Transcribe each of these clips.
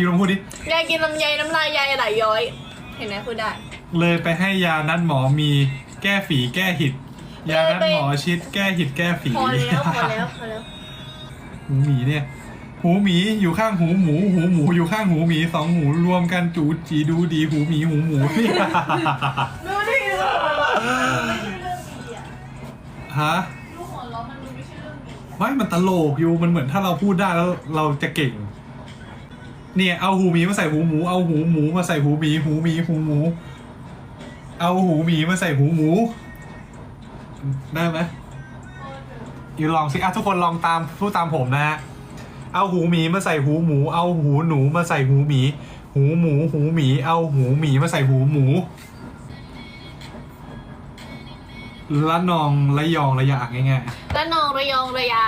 ยูลองพูดดิ ยายกินลำไยน้ำลายยายไหลย้อย เห็นไหมพูดได้ เลยไปให้ยานัดหมอมีแก้ฝีแก้หิด ยานัดหมอชิดแก้หิดแก้ฝีพอแล้วพอแล้วพอแล้ว หูหมีเนี่ย หูหมีอยู่ข้างหูหมู หูหมูอยู่ข้างหูหมีสองหูรวมกันจูจีดูดีหูหมีหูหมูเนี่ยดูดิดูฮะลูกหัวเราะมันดูไม่ใช่เรื่องดีไม่มันตลกอยู่มันเหมือนถ้าเราพูดได้แล้วเราจะเก่ง เนี่ยเอาหูหมีมาใส่หูหมู เอาหูหมูมาใส่หูหมีหูหมีหูหมู เอาหูหมีมาใส่หูหมู ได้ไหมอยู่ลองสิอะทุกคนลองตามพูดตามผมนะฮะเอาหูหมีมาใส่หูหมู เอาหูหนูมาใส่หูหมี หูหมู หูหมี เอาหูหมีมาใส่หูหมูละนองละยองละยากง่ายๆและนองระยองระยา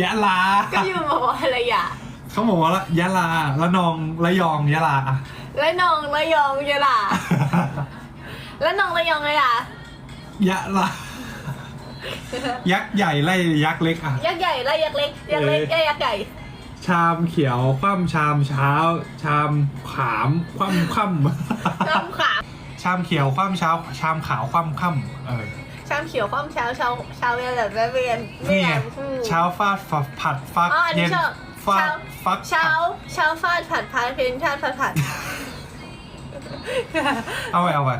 ยะลา ก็อยู่บอกว่าระยา เขาบอกว่าละยะลาละนองละยองยะลาและนองระยองยะลาและนองระยองระยายะลายักษ์ใหญ่ไล่ยักษ์เล็กอะยักษ์ใหญ่และยักษ์เล็กยักษ์เล็กเออยักษ์ใหญ่ชามเขียวคว่ำชามเช้า ชามขามคว่ำคว่ชามขาวำชามเขียวคว่ำเช้า ชามขาวคว่ำค่ำเออชามเขียวความเช้าเช้าเช้าเรียนแบบเรียนเรีนี่ยไงนอืมเช้าฟาดฝักผัดฟักอ๋ออันนี้เย็นชอบ ฟาดเช้าฟักเช้าผัดเช้าฟาดผัดพายเพลงชาติผัดผัดเอาไปเอาไป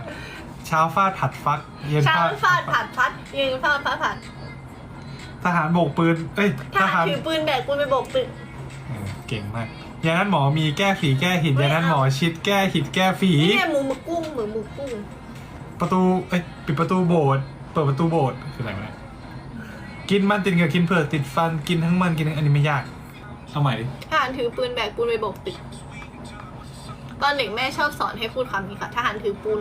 เช้าฟาดผัดฟัก เย็นเช้าฟาดฟาดผัดพัดยิงฟาดผัดผัดทหารโบกปืน เอ้ยททหาหารรถือปืนแบกปืนไปโบกตึกเออเก่งมากยานั้นหมอมีแก้ฝีแก้หิดไม่ยานั้นเอาหมอชิดแก้หิดแก้ฝีนี่ไงหมูหมึกกุ้งหมูหมึกกุ้ง ประตูเอ้ยปิดประตูโบสถ์เปิดประตูโบสถ์คืออะไรวะเนี่ยกินมันติดกับกินเผือกติดฟันกินทั้งมันกินทั้งอันนี้ไม่ยาก เอาใหม่ดิทหารถือปืนแบกปืนไปโบกตึกตอนเด็กแม่ชอบสอนให้พูดคำนี้ค่ะทหารถือปืน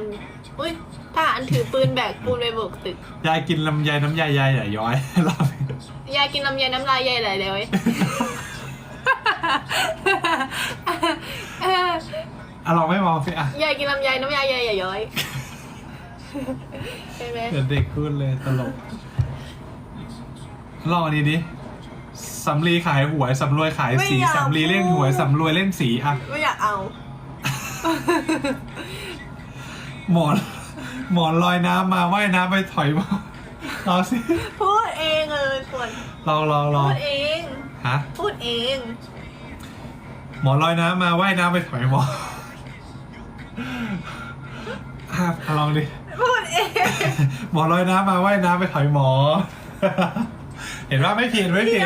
อุ้ยทหารถือปืนแบกปืนไปโบกตึก ยายกินลำไยน้ำยายยายอย่าย้อยเรายายกินลำไยน้ำลายยายไหลเลยอะลองไม่มองสิอะยายกินลำไยน้ำยายยายอย่าย้อยใช่ไหมเดี๋ยวเด็กพูดเลยตลกลองอันนี้ดิ สำลีขายหวยสำรวยขายสีสำลีเล่นหวยสำรวยเล่นสีอะไม่อยากเอา หมอน หมอนลอยน้ำมาว่ายน้ำไปถอยมาลองสิพูดเองเลยควรลองลองลอพูงดเอง ฮะพูดเอง หมอนลอยน้ำมาว่ายน้ำไปถอยหมอนอะลองดิ พูดเอง หมอนลอยน้ำมาว่ายน้ำไปถอยหมอ เห็นว่าไม่ผิดไม่ผิด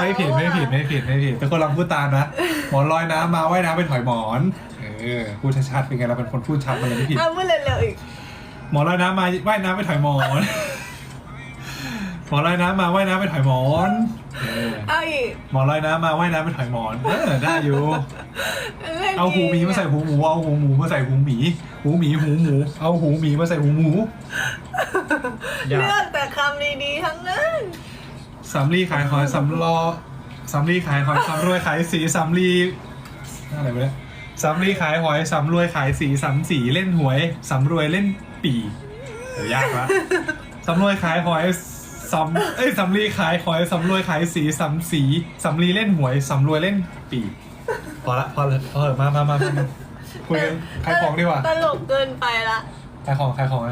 ไม่ผิดไม่ผิดไม่ผิดไม่ผิดเป็นคนลองพูดตามนะหมอนลอยน้ำมาว่ายน้ำไปถอยหมอนเออพูดชัดๆเป็นไงเราเป็นคนพูดชัดมันเลยไม่ผิดเอาพูดเร็วๆอีกหมอนลอยน้ำมาว่ายน้ำไปถอยหมอนหมอนลอยน้ำมาว่ายน้ำไปถอยหมอนเออเอาอีกหมอนลอยน้ำมาว่ายน้ำไปถอยหมอนเออได้อยู่ล่นเอาหูหมีมาใส่หูหมูเอาหูหมูมาใส่หูหมีหูหมีหูหมูเอาหูหมีมาใส่หูหมูอย่าเลือกแต่คำดีๆทั้งนั้น สำลีขายหอยสำลอสำลีขายหอยสำรวยขายสีสำลีอะไรไปเนี่ยสำลีขายหอยสำรวยขายสีสำสีเล่นหวยสำรวยเล่นปีเดี๋ยวยากละสำรวยขายหอยสำเอ้ยสำลีขายหอยสำรวยขายสีสำสีสำลีเล่นหวยสำรวยเล่นปีพอละพอละพอละมามามามามาคุยกันขายของดีกว่าตลกเกินไปละขายของขายของ